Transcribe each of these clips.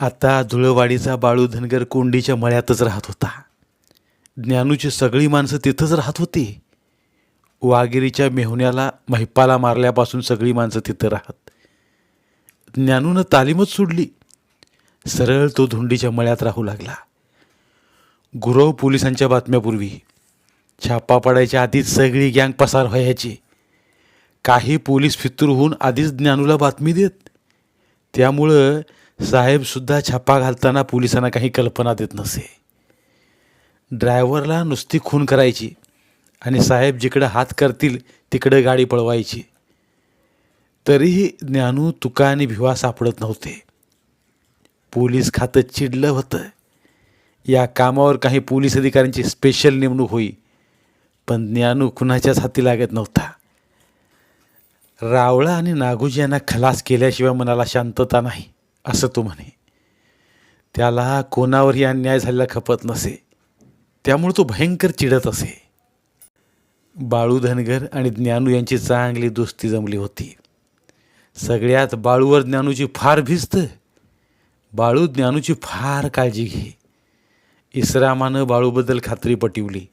आता धुळवाडीचा बाळू धनगर कोंडीच्या मळ्यातच राहत होता. ज्ञानूची सगळी माणसं तिथंच राहत होती. वाघिरीच्या मेहुण्याला महिपाला मारल्यापासून सगळी माणसं तिथं राहत. ज्ञानूनं तालीमच सोडली. सरळ तो धुंडीच्या मळ्यात राहू लागला. गुरव पोलिसांच्या बातम्यापूर्वी छापा पडायच्या आधीच सगळी गँग पसार व्हायची. काही पोलीस फितूर होऊन आधीच ज्ञानूला बातमी देत. त्यामुळं साहेबसुद्धा छापा घालताना पोलिसांना काही कल्पना देत नसे. ड्रायव्हरला नुसती खून करायची आणि साहेब जिकडं हात करतील तिकडं गाडी पळवायची. तरीही ज्ञानू तुका आणि भिवा सापडत नव्हते. पोलीस खातं चिडलं होतं. या कामावर काही पोलीस अधिकाऱ्यांची स्पेशल नेमणूक होई पण ज्ञानू कुणाच्याच हाती लागत नव्हता. रावळा आणि नागोजी यांना खलास केल्याशिवाय मनाला शांतता नाही. असं तो म्हणे. त्याला कोणावरही अन्याय झालेला खपत नसे. त्यामुळे तो भयंकर चिडत असे. बाळू धनगर आणि ज्ञानू यांची चांगली दोस्ती जमली होती. सगळ्यात बाळूवर ज्ञानूची फार भिस्त. बाळू ज्ञानूची फार काळजी घे. इसरामानं बाळूबद्दल खात्री पटवली.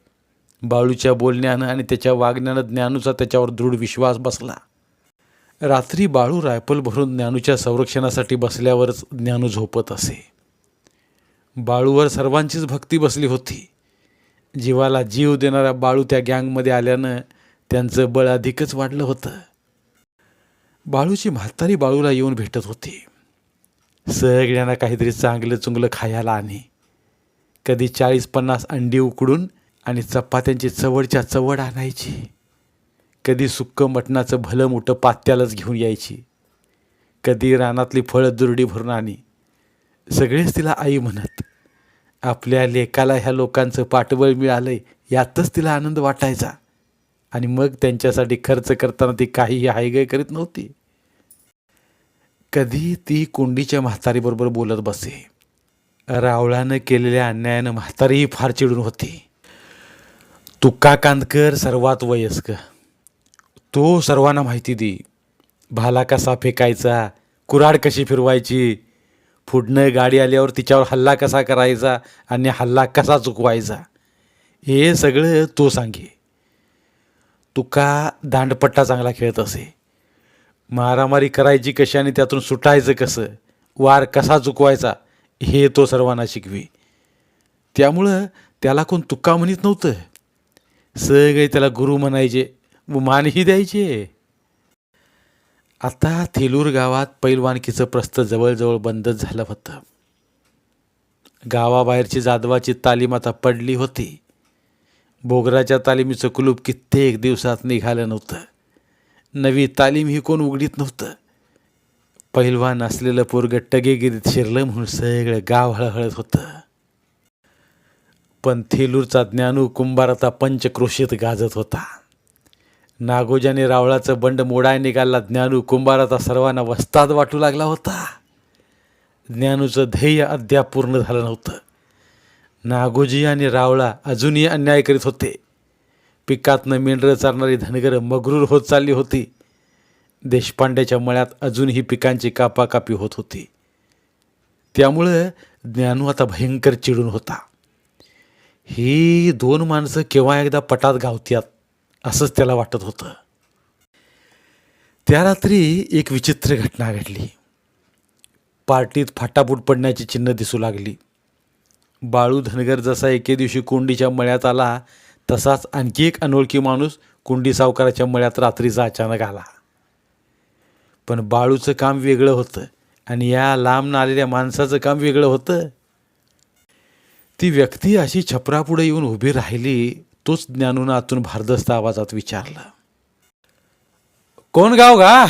बाळूच्या बोलण्यानं आणि त्याच्या वागण्यानं ज्ञानूचा त्याच्यावर दृढ विश्वास बसला. रात्री बाळू रायफल भरून ज्ञानूच्या संरक्षणासाठी बसल्यावरच ज्ञानू झोपत असे. बाळूवर सर्वांचीच भक्ती बसली होती. जीवाला जीव देणारा बाळू त्या गँगमध्ये आल्यानं त्यांचं बळ अधिकच वाढलं होतं. बाळूची म्हातारी बाळूला येऊन भेटत होती. सगळ्यांना काहीतरी चांगलं चुंगलं खायला आणि कधी चाळीस पन्नास अंडी उकडून आणि चपात्यांची चवडच्या चवड आणायची. कधी सुक्कं मटणाचं भलं मोठं पात्यालाच घेऊन यायची. कधी रानातली फळं दुरडी भरून आणी. सगळेच तिला आई म्हणत आपल्या लेकाला ह्या लोकांचं पाठबळ मिळालं आहे यातच तिला आनंद वाटायचा. आणि मग त्यांच्यासाठी खर्च करताना ती काहीही हायगय करीत नव्हती. कधी ती कोंडीच्या म्हातारीबरोबर बोलत बसे. रावळानं केलेल्या अन्यायानं म्हातारीही फार चिडून होती. तुका कांदकर सर्वात वयस्क. तो सर्वांना माहिती दे. भाला कसा फेकायचा? कुराड कशी फिरवायची? फुडणं गाडी आल्यावर तिच्यावर हल्ला कसा करायचा आणि हल्ला कसा चुकवायचा? हे सगळं तो सांगे. तुका दांडपट्टा चांगला खेळत असे. मारामारी करायची कशी आणि त्यातून सुटायचं कसं? वार कसा चुकवायचा? हे तो सर्वांना शिकवे. त्यामुळं त्याला कोण तुका म्हणत नव्हतं. सगळे त्याला गुरु म्हणायचे मानही द्यायचे आता थेलूर गावात पैलवानकीचं प्रस्त जवळजवळ बंदच झालं होतं. गावाबाहेरची जादवाची तालीम आता पडली होती. बोगराच्या तालीमीचं कुलूप कित्येक दिवसात निघालं नव्हतं. नवी तालीम ही कोण उघडीत नव्हतं. पहिलवान असलेलं पोरग टगेगिरीत शिरलं म्हणून सगळं गाव हळहळत होतं. पण थेलूरचा ज्ञानू कुंभार आता पंचक्रोशीत गाजत होता. नागोजाने रावळाचं बंड मोडाय निघाला ज्ञानू कुंभार आता सर्वांना वस्ताद वाटू लागला होता. ज्ञानूचं ध्येय अद्याप पूर्ण झालं नव्हतं. नागोजी आणि रावळा अजूनही अन्याय करीत होते. पिकातनं मेंढरं चालणारी धनगरं मगरूर होत चालली होती. देशपांड्याच्या मळ्यात अजूनही पिकांची कापाकापी होत होती. त्यामुळं ज्ञानू आता भयंकर चिडून होता. ही दोन माणसं केव्हा एकदा पटात गावत्यात? असंच त्याला वाटत होतं. त्या रात्री एक विचित्र घटना घडली. पार्टीत फाटाफूट पडण्याची चिन्ह दिसू लागली. बाळू धनगर जसा एके दिवशी कोंडीच्या मळ्यात आला तसाच आणखी एक अनोळखी माणूस कुंडी सावकाराच्या मळ्यात रात्रीचा अचानक आला. पण बाळूचं काम वेगळं होतं आणि या लांब आलेल्या माणसाचं काम वेगळं होतं. ती व्यक्ती अशी छपरापुढे येऊन उभी राहिली तोच ज्ञानून आतून भारदस्त आवाजात विचारलं. कोण गाव गा?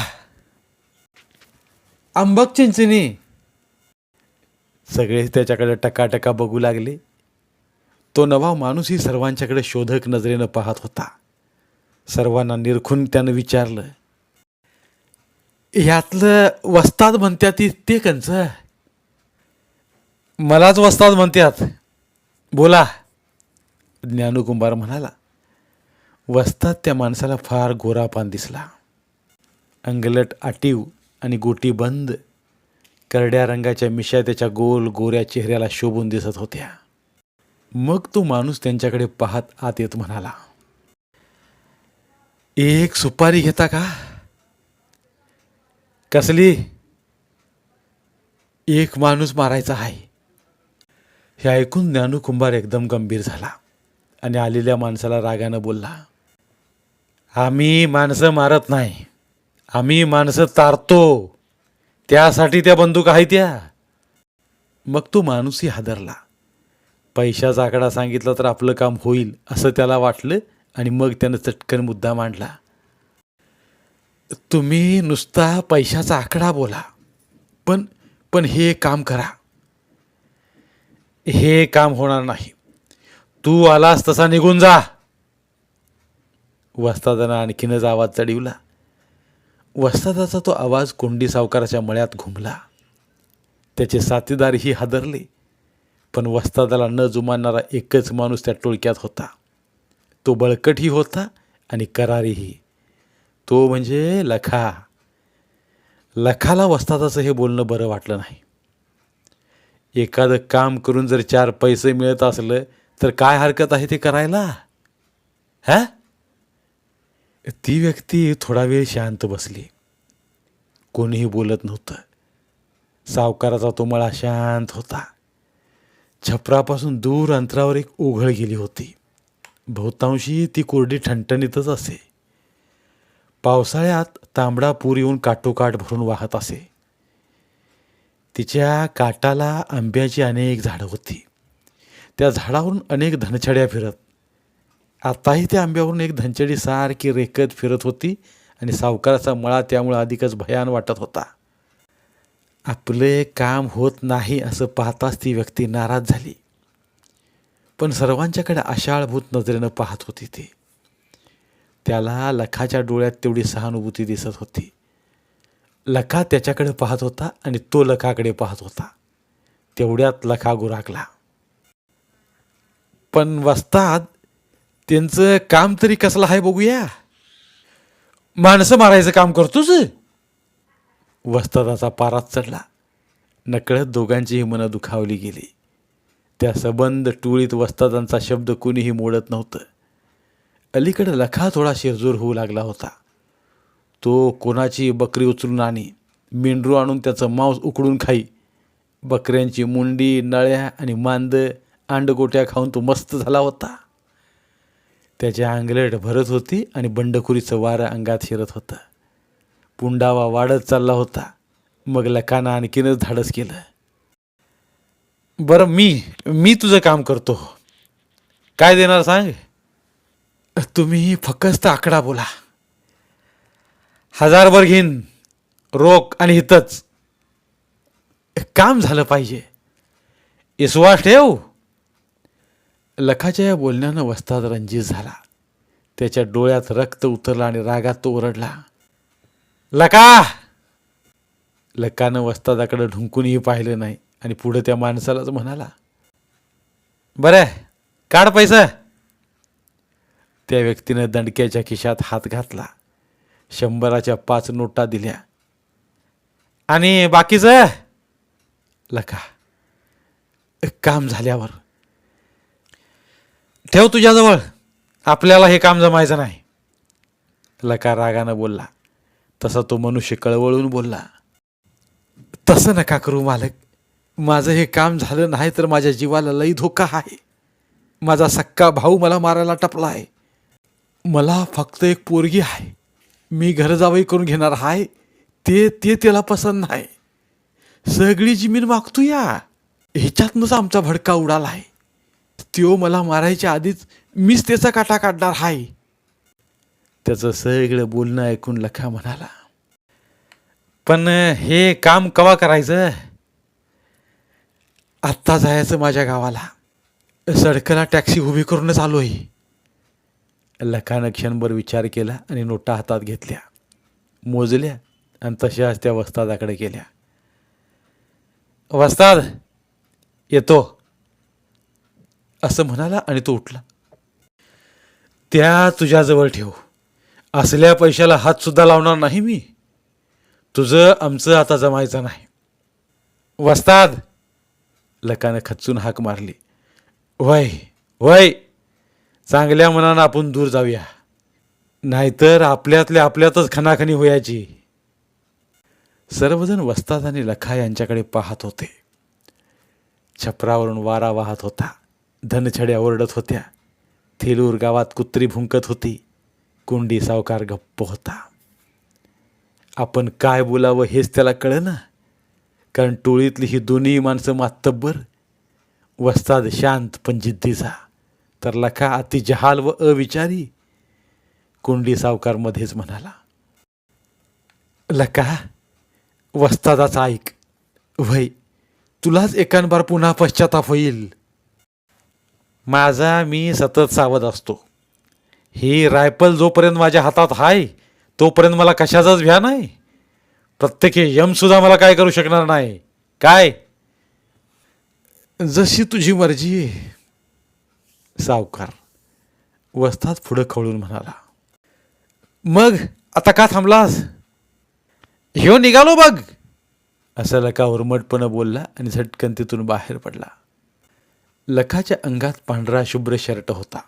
आंबक चिंचणी. सगळे त्याच्याकडे टकाटका बघू लागले. तो नवा माणूसही सर्वांच्याकडे शोधक नजरेनं पाहत होता. सर्वांना निरखून त्यानं विचारलं ह्यातलं वस्ताद म्हणत्यात ती- ते कंच मलाच वस्ताद म्हणतात बोला. ज्ञानकुंभार म्हणाला वस्तात त्या माणसाला फार गोरापान दिसला. अंगलट आटीव आणि गोटी बंद करड्या रंगाच्या मिशा त्याच्या गोल गोऱ्या चेहऱ्याला शोभून दिसत होत्या. मग तो माणूस त्यांच्याकडे पाहत आत येत म्हणाला एक सुपारी घेता का? कसली? एक माणूस मारायचा आहे. हे ऐकून ज्ञानकुंभार एकदम गंभीर झाला. आणि आलेल्या माणसाला रागानं बोलला आम्ही माणसं मारत नाही. आम्ही माणसं तारतो. त्यासाठी त्या बंदूक आहे त्या मग तो माणूसही हादरला. पैशाचा आकडा सांगितला तर आपलं काम होईल असं त्याला वाटलं आणि मग त्यानं चटकन मुद्दा मांडला. तुम्ही नुसता पैशाचा आकडा बोला पण पण हे काम करा. हे काम होणार नाही. तू आलास तसा निघून जा. वस्तादानं आणखीनच आवाज चढिवला. वस्तादाचा तो आवाज कोंडी सावकाराच्या मळ्यात घुमला. त्याचे साथीदारही हादरले. पण वस्तादाला न जुमानणारा एकच माणूस त्या टोळक्यात होता. तो बळकटही होता आणि करारीही. तो म्हणजे लखा. लखाला वस्तादाचं हे बोलणं बरं वाटलं नाही. एखादं काम करून जर चार पैसे मिळत असलं तर काय हरकत आहे ते करायला? हा? ती व्यक्ती थोडा वेळ शांत बसली. कोणीही बोलत नव्हतं. सावकाराचा तो मळा शांत होता. छपरापासून दूर अंतरावर एक ओघळ गेली होती. बहुतांशी ती कोरडी ठणठणीतच असे. पावसाळ्यात तांबडा पूर येऊन काटोकाठ भरून वाहत असे. तिच्या काटाला आंब्याची अनेक झाडं होती. त्या झाडावरून अनेक धनछड्या फिरत. आताही त्या आंब्यावरून एक धनछडी सारखी रेखत फिरत होती आणि सावकाराचा मळा त्यामुळे अधिकच भयान वाटत होता. आपले काम होत नाही असं पाहताच ती व्यक्ती नाराज झाली. पण सर्वांच्याकडे आशाळभूत नजरेनं पाहत होती ती. त्याला लखाच्या डोळ्यात तेवढी सहानुभूती दिसत होती. लखा त्याच्याकडे पाहत होता आणि तो लखाकडे पाहत होता. तेवढ्यात लखा गुराकला पण वस्ताद त्यांचं काम तरी कसलं आहे बघूया. माणसं मारायचं काम करतोच वस्तादाचा पारात चढला. नकळत दोघांचीही मनं दुखावली गेली. त्या सबंध टुळीत वस्तादांचा शब्द कुणीही मोडत नव्हतं. अलीकडे लखा थोडा शिरजोर होऊ लागला होता. तो कोणाची बकरी उचलून आणि मेंढरू आणून त्याचं मांस उकडून खाई बकऱ्यांची मुंडी नळ्या आणि मांद अंडगोट्या खाऊन तो मस्त झाला होता. त्याची अंगलट भरत होती आणि बंडखुरीचं वारं अंगात शिरत होतं. पुंडावा वाढत चालला होता. मग लकाना आणखीनच धाडस केलं. बरं मी मी तुझं काम करतो. काय देणार सांग? तुम्ही फक्त आकडा बोला. हजारभर घेईन रोख आणि हितच. काम झालं पाहिजे. इसवास ठेव. लखाच्या या बोलण्यानं वस्ताद रंजीत झाला. त्याच्या डोळ्यात रक्त उतरलं आणि रागात तो ओरडला लका लकानं वस्तादाकडे ढुंकूनही पाहिलं नाही आणि पुढं त्या माणसालाच म्हणाला बरं काढ पैसा. त्या व्यक्तीनं दंडक्याच्या खिशात हात घातला शंभराच्या पाच नोटा दिल्या. आणि बाकीचं? लका काम झाल्यावर ठेव तुझ्याजवळ. आपल्याला हे काम जमायचं नाही. लका रागानं बोलला. तसा तो मनुष्य कळवळून बोलला. तसं नका करू मालक. माझं हे काम झालं नाही तर माझ्या जीवाला लई धोका आहे. माझा सक्का भाऊ मला मारायला टपला आहे मला फक्त एक पोरगी आहे. मी घरजावाई करून घेणार आहे ते ते त्याला पसंत नाही. सगळी जमीन मागतो या ह्याच्यातनंच आमचा भडका उडाला आहे त्यो मला मारायच्या आधीच मीच त्याचा काटा काढणार आहे त्याचं सगळं बोलणं ऐकून लखा म्हणाला पण हे काम कवा करायचं? आत्ता जायचं माझ्या गावाला. सडकला टॅक्सी उभी करूनच आलो आहे लखानं क्षणभर विचार केला आणि नोटा हातात घेतल्या मोजल्या आणि तशाच त्या वस्तादाकडे गेल्या. वस्ताद येतो. असं म्हणाला आणि तो उठला. त्या तुझ्याजवळ ठेव. असल्या पैशाला हातसुद्धा लावणार नाही मी. तुझं आमचं आता जमायचं नाही. वस्ताद! लकानं खचून हाक मारली. वय वय! चांगल्या मनानं आपण दूर जाऊया. नाहीतर आपल्यातल्या आपल्यातच खणाखणी होयाची. सर्वजण वस्ताद आणि लखा यांच्याकडे पाहत होते. छपरावरून वारा वाहत होता. धनछड्या ओरडत होत्या. थेलूर गावात कुत्री भुंकत होती. कोंडी सावकार गप्प होता. आपण काय बोलावं हेच त्याला कळना. कारण टोळीतली ही दोन्ही माणसं मातब्बर. वस्ताद शांत पण जिद्दीचा तर लखा अति जहाल व अविचारी. कोंडी सावकारमध्येच म्हणाला लका वस्तादाचा ऐक. वय तुलाच एकांबार पुन्हा पश्चाताप होईल. माझा मी सतत सावध असतो. ही रायफल जोपर्यंत माझ्या हातात आहे तोपर्यंत मला कशाचाच भ्या नाही. प्रत्येक यमसुद्धा मला काय करू शकणार नाही. काय? जशी तुझी मर्जी. सावकार वस्तात पुढं खवळून म्हणाला मग आता का थांबलास? ह्यो निघालो बघ. असं लका उर्मटपणं बोलला आणि झटकन तिथून बाहेर पडला. लखाच्या अंगात पांढरा शुभ्र शर्ट होता.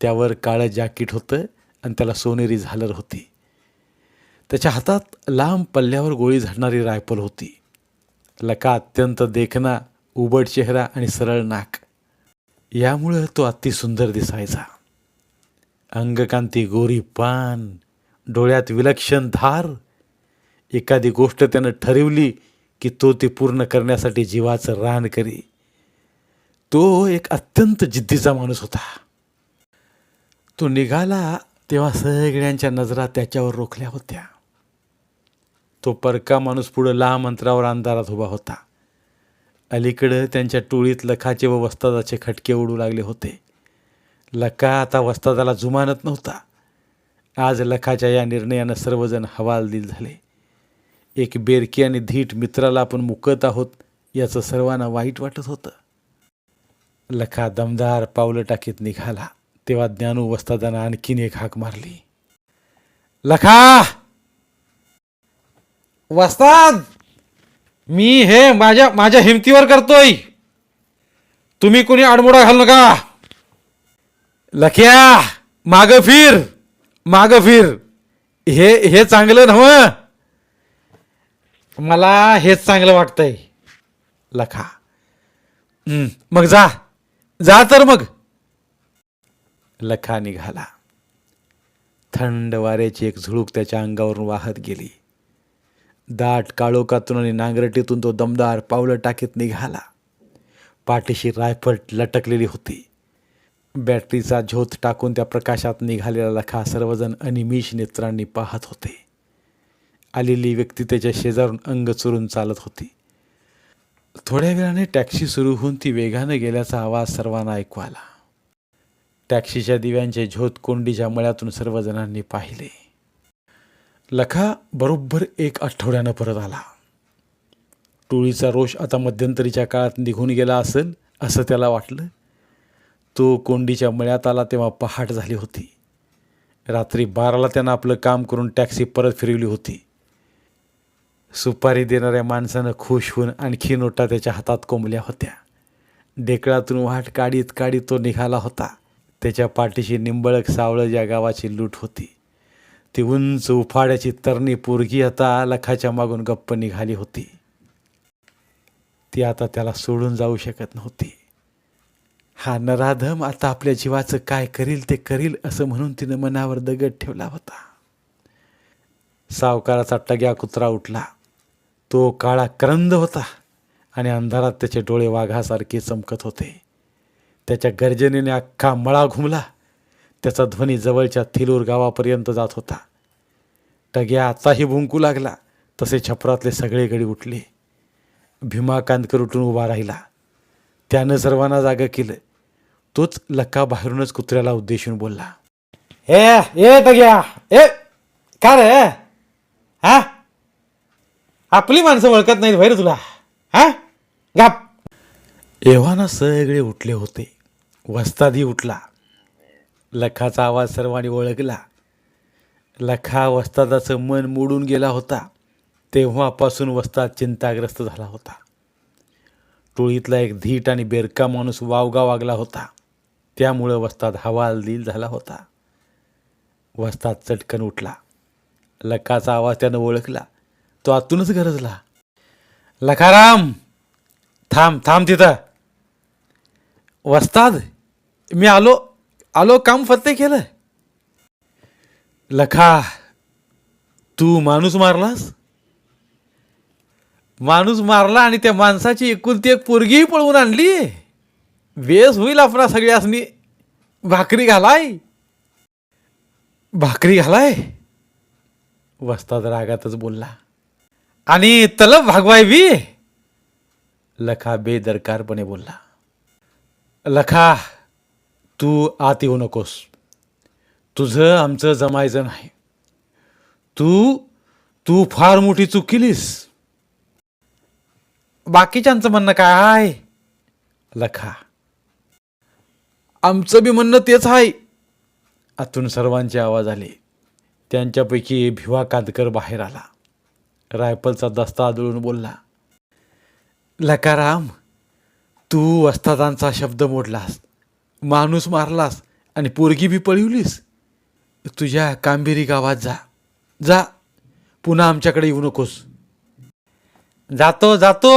त्यावर काळं जॅकेट होतं आणि त्याला सोनेरी झालर होती. त्याच्या हातात लांब पल्ल्यावर गोळी झाडणारी रायफल होती. लका अत्यंत देखणा उबड चेहरा आणि सरळ नाक. यामुळं तो अतिसुंदर दिसायचा. अंगकांती गोरी पान डोळ्यात विलक्षण धार. एखादी गोष्ट त्यानं ठरवली की तो ती पूर्ण करण्यासाठी जीवाचं रान करी. तो एक अत्यंत जिद्दीचा माणूस होता. तो निघाला तेव्हा सगळ्यांच्या नजरा त्याच्यावर रोखल्या होत्या. तो परका माणूस पुढं लांब अंतरावर अंधारात उभा होता. अलीकडं त्यांच्या टोळीत लखाचे व वस्तादाचे खटके उडू लागले होते. लखा आता वस्तादाला जुमानत नव्हता. आज लखाच्या या निर्णयानं सर्वजण हवालदिल झाले. एक बेरकी आणि धीट मित्राला आपण मुकत आहोत याचं सर्वांना वाईट वाटत होतं. लखा दमदार पावलं टाकीत निघाला. तेव्हा ज्ञानू वस्तादानं आणखीन एक हाक मारली. लखा! वस्ताद! मी हे माझ्या माझ्या हिमतीवर करतोय. तुम्ही कोणी आडमोडा घाल नका. लख्या माग फिर माग फिर. हे हे चांगलं नव मला हेच चांगलं वाटतंय. लखा. मग जा. जा तर मग. लखा निघाला. थंड वाऱ्याची एक झुळूक त्याच्या अंगावरून वाहत गेली. दाट काळोखातून आणि नांगरटीतून तो दमदार पावलं टाकीत निघाला. पाठीशी रायफल लटकलेली होती. बॅटरीचा झोत टाकून त्या प्रकाशात निघालेला लखा सर्वजण अनिमिष नेत्रांनी पाहत होते. आलेली व्यक्ती त्याच्या शेजारून अंग चुरून चालत होती. थोड्या वेळाने टॅक्सी सुरू होऊन ती वेगानं गेल्याचा आवाज सर्वांना ऐकू आला. टॅक्सीच्या दिव्यांचे झोत कोंडीच्या मळ्यातून सर्वजणांनी पाहिले. लखा बरोबर एक आठवड्यानं परत आला. टोळीचा रोष आता मध्यंतरीच्या काळात निघून गेला असेल असं त्याला वाटलं. तो कोंडीच्या मळ्यात आला तेव्हा पहाट झाली होती. रात्री बाराला त्यानं आपलं काम करून टॅक्सी परत फिरवली होती. सुपारी देणाऱ्या माणसानं खुश होऊन आणखी नोटा त्याच्या हातात कोंबल्या होत्या. डेकळातून वाट काढीत काढीत तो निघाला होता. त्याच्या पाठीशी निंबळक सावळं ज्या गावाची लूट होती. ती उंच उफाड्याची तरणी पोरगी आता लखाच्या मागून गप्प निघाली होती. ती आता त्याला सोडून जाऊ शकत नव्हती. हा नराधम आता आपल्या जीवाचं काय करील ते करील असं म्हणून तिनं मनावर दगड ठेवला होता. सावकाराचा टग्या कुत्रा उठला. तो काळा करंद होता आणि अंधारात त्याचे डोळे वाघासारखे चमकत होते. त्याच्या गर्जनेने अख्खा मळा घुमला. त्याचा ध्वनी जवळच्या थिलूर गावापर्यंत जात होता. टग्या आताही भुंकू लागला. तसे छपरातले सगळे गडी उठले. भीमा कांदकर उठून उभा राहिला. त्यानं सर्वांना जागं केलं. तोच लक्का बाहेरूनच कुत्र्याला उद्देशून बोलला. ए ए टग्या. ए का रे? हा आपली माणसं ओळखत नाहीत भैर तुला. हा? गाप एव्हाना सगळे उठले होते. वस्तादी उठला. लखाचा आवाज सर्वांनी ओळखला. लखा वस्तादाचं मन मोडून गेला होता. तेव्हापासून वस्ताद चिंताग्रस्त झाला होता. टोळीतला एक धीट आणि बेरका माणूस वावगा वागला होता. त्यामुळं वस्ताद हवालदिल झाला होता. वस्ताद चटकन उठला. लखाचा आवाज त्यानं ओळखला. तो आतूनच गरजला. लखाराम थांब थांब तिथं. वस्ताद मी आलो आलो काम फत्ते केलं. लखा तू माणूस मारलास? माणूस मारला आणि त्या माणसाची एकुलती एक पोरगीही पळवून आणली. वेस होईल आपणा सगळ्यासनी. भाकरी घालाय. भाकरी घालाय. वस्ताद रागातच बोलला. आणि तलब भागवाय बी लखा बेदरकारपणे बोलला लखा तू आत येऊ नकोस. तुझं आमचं जमायचं नाही. तू तू फार मोठी चूक केलीस. बाकीच्यांचं म्हणणं काय आहे लखा आमचं बी म्हणणं तेच आहे आतून सर्वांचे आवाज आले. त्यांच्यापैकी भिवा कादकर बाहेर आला. रायफलचा दस्ता आदळून बोलला लकाराम तू वस्तादांचा शब्द मोडलास माणूस मारलास आणि पोरगी बी पळवलीस. तुझ्या कांबिरी गावात जा जा पुन्हा आमच्याकडे येऊ नकोस. जातो जातो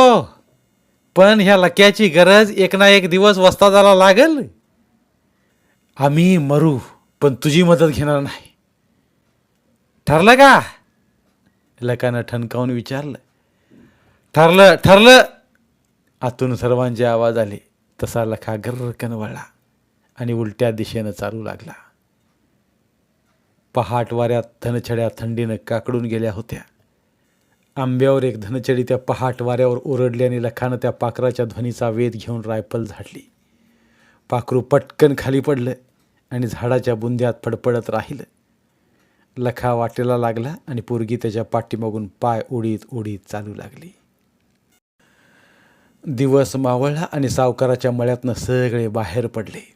पण ह्या लक्याची गरज एक ना एक दिवस वस्तादाला लागल. आम्ही मरू पण तुझी मदत घेणार नाही. ठरलं का? लकानं ठणकावून विचारलं. ठरलं ठरलं. आतून सर्वांचे आवाज आले. तसा लखा गर्रकन वळला आणि उलट्या दिशेनं चालू लागला. पहाट वाऱ्यात धनछड्या थंडीनं काकडून गेल्या होत्या. आंब्यावर एक धनचडी त्या पहाट वाऱ्यावर ओरडल्याने लखानं त्या पाखराच्या ध्वनीचा वेध घेऊन रायफल झाडली. पाखरू पटकन खाली पडलं आणि झाडाच्या बुंद्यात फडफडत राहिलं. लखा वाटेला लागला आणि पोरगी त्याच्या पाठीमागून पाय उडीत उडीत चालू लागली. दिवस मावळला आणि सावकाराच्या मळ्यातनं सगळे बाहेर पडले.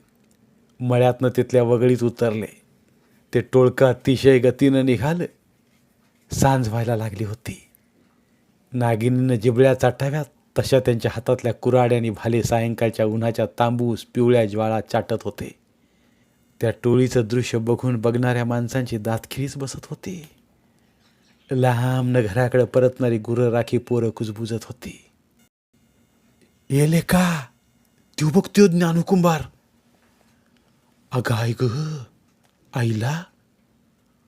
मळ्यातनं तिथल्या वगळीत उतरले. ते टोळकं अतिशय गतीनं निघालं. सांज व्हायला लागली होती. नागिनीनं जिबळ्या चाटाव्यात तशा त्यांच्या हातातल्या कुराड्याने भाले सायंकाळच्या उन्हाच्या तांबूस पिवळ्या ज्वाळा चाटत होते. त्या टोळीचं दृश्य बघून बघणाऱ्या माणसांची दातखिळीच बसत होती. लांबनं घराकडे परतणारी गुरं राखी पोरं कुजबुजत होती. येले का? तू बघतो ज्ञानकुंभार अगं आय ग आईला?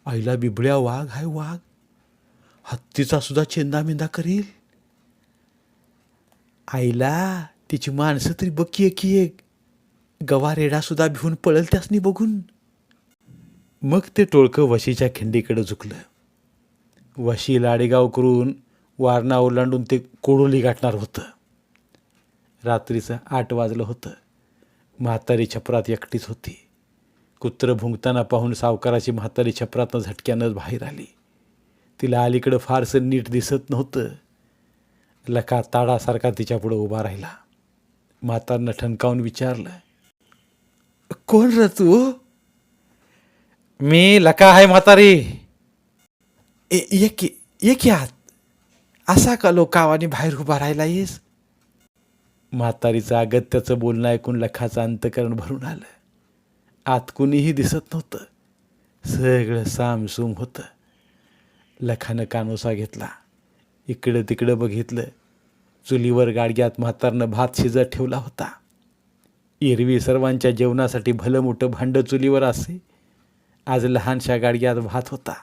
आईला बिबळ्या वाघ हाय वाघ. हत्तीचा सुद्धा चेंदामेंदा करील. आईला तिची माणसं तरी बकी की एक. गवारेडासुद्धा भिवून पळल त्यासनी बघून. मग ते टोळकं वशीच्या खिंडीकडे झुकलं. वशी लाडेगाव करून वारणा ओलांडून ते कोडोली गाठणार होतं. रात्रीचं आठ वाजलं होतं. म्हातारी छपरात एकटीच होती. कुत्रं भुंकताना पाहून सावकाराची म्हातारी छपरातनं झटक्यानंच बाहेर आली. तिला अलीकडं फारसं नीट दिसत नव्हतं. लका ताडासारखा तिच्यापुढं उभा राहिला. म्हातारनं ठणकावून विचारलं कोण र तू मी लका आहे म्हातारी. ए- एक एक यात. असा का लोकावानी बाहेर उभा राहिला येस म्हातारीचं अगत्याचं बोलणं ऐकून लखाचं अंतकरण भरून आलं. आत कुणीही दिसत नव्हतं. सगळं सामसूम होतं. लखानं कानोसा घेतला. इकडं तिकडं बघितलं. चुलीवर गाडग्यात म्हातारनं भात शिजत ठेवला होता. एरवी सर्वांच्या जेवणासाठी भलं मोठं भांडं चुलीवर असे. आज लहानशा गाडग्यात भात होता.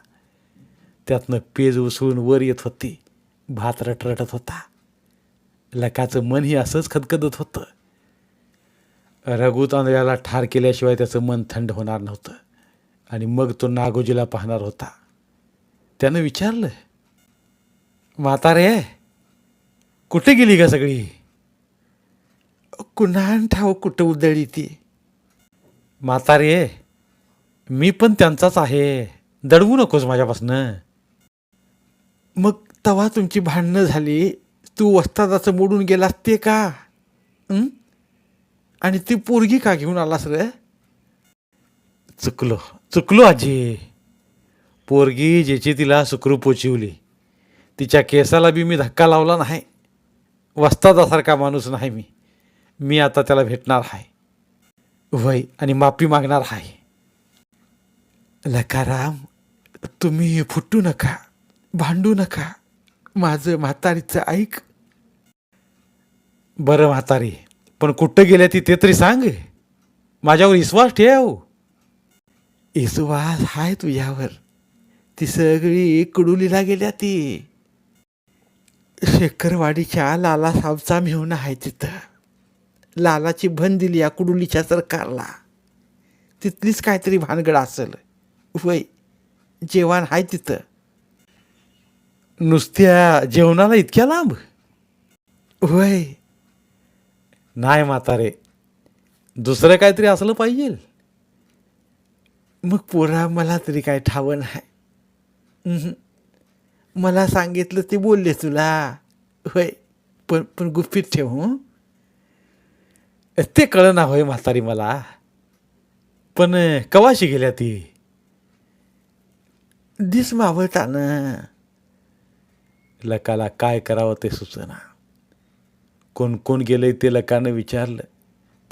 त्यातनं पेज उसळून वर येत होती. भात रटरटत होता. लकाचं मनही असंच खदखदत होतं. रघु तांदळ्याला ठार केल्याशिवाय त्याचं मन थंड होणार नव्हतं. आणि मग तो नागोजीला पाहणार होता. त्यानं विचारलं म्हातारे कुठे गेली का सगळी? कुणान ठाव कुठं उदळी ती? म्हातारे मी पण त्यांचाच आहे. दडवू नकोस माझ्यापासनं. मग तवा तुमची भांडणं झाली. तू वस्तादाचं मोडून गेलास ते का? आणि ती पोरगी का घेऊन आलास रे? चुकलो चुकलो आजी. पोरगी ज्याची तिला सुखरू पोचिवली. तिच्या केसाला बी मी धक्का लावला नाही. वस्तादासारखा माणूस नाही मी. मी आता त्याला भेटणार आहे. वय आणि माफी मागणार आहे. लकाराम तुम्ही फुटू नका भांडू नका. माझं म्हातारीचं ऐक. बरं म्हातारी पण कुठं गेल्या ती ते तरी सांग. माझ्यावर विश्वास ठेव. विश्वास आहे तुझ्यावर. ती सगळी कडुलीला गेल्या ती. शेखरवाडीच्या लाला साहेबचा मेहून आहे तिथं. लालाची भन दिली या कुडुलीच्या सरकारला. तिथलीच काहीतरी भानगड असेल. वय जेवण आहे तिथं. नुसत्या जेवणाला इतक्या लांब? वय. नाही म्हातारे दुसरं काहीतरी असलं पाहिजे. मग पोरा मला तरी काय ठावं नाही मला सांगितलं ते बोलले तुला. होय पण पण गुप्पीत ठेव हं. ते कळना होय म्हातारी मला. पण कवाशी गेल्या ती? दिस मावळतानं. लकाला काय करावं ते सुचना. कोण कोण गेलंय ते लकानं विचारलं.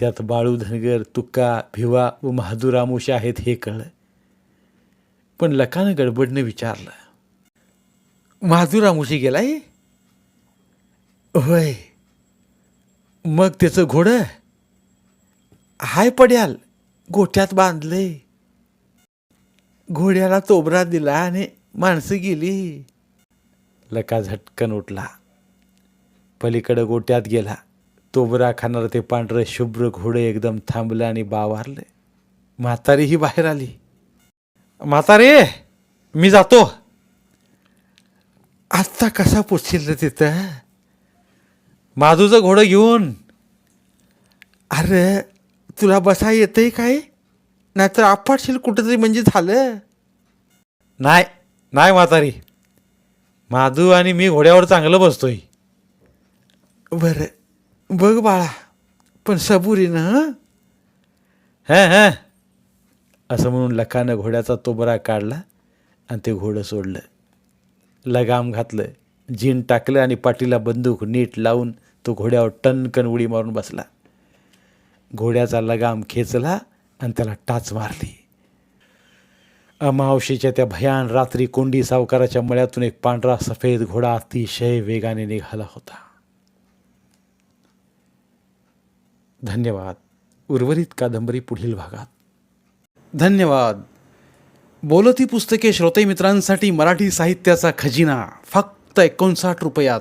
त्यात बाळू धनगर तुक्का भिवा व महादुरामुष आहेत हे कळलं. पण लकानं गडबडनं विचारलं. महाजुरामुशी गेलाय? होय. मग त्याचं घोडं? हाय पड्याल गोठ्यात बांधले. घोड्याला तोबरा दिला आणि माणसं गेली. लका झटकन उठला. पलीकडं गोट्यात गेला. तोबरा खाणार ते पांढरं शुभ्र घोडं एकदम थांबलं आणि बावारलं. म्हातारीही बाहेर आली. म्हातारे मी जातो. आत्ता कसा पोचशील रे तिथं? माझूचं घोडं घेऊन. अरे तुला बसा येतंय काय? नाहीतर आपटशील कुठंतरी म्हणजे झालं. नाही नाही म्हातारी. माधू आणि मी घोड्यावर चांगलं बसतोय. बरं बघ बाळा पण सबुरीनं हं? हं हं. असं म्हणून लखानं घोड्याचा तोबरा काढला आणि ते घोडं सोडलं. लगाम घातलं जीन टाकलं आणि पाठीला बंदूक नीट लावून तो घोड्यावर टनकन उडी मारून बसला. घोड्याचा लगाम खेचला आणि त्याला टाच मारली. अमावशीच्या त्या भयान रात्री कोंडी सावकाराच्या मळ्यातून एक पांढरा सफेद घोडा अतिशय वेगाने निघाला होता. धन्यवाद. उर्वरित कादंबरी पुढील भागात. धन्यवाद. बोलती पुस्तके श्रोते मित्रांसाठी मराठी साहित्याचा खजिना फक्त एकोणसाठ रुपयात.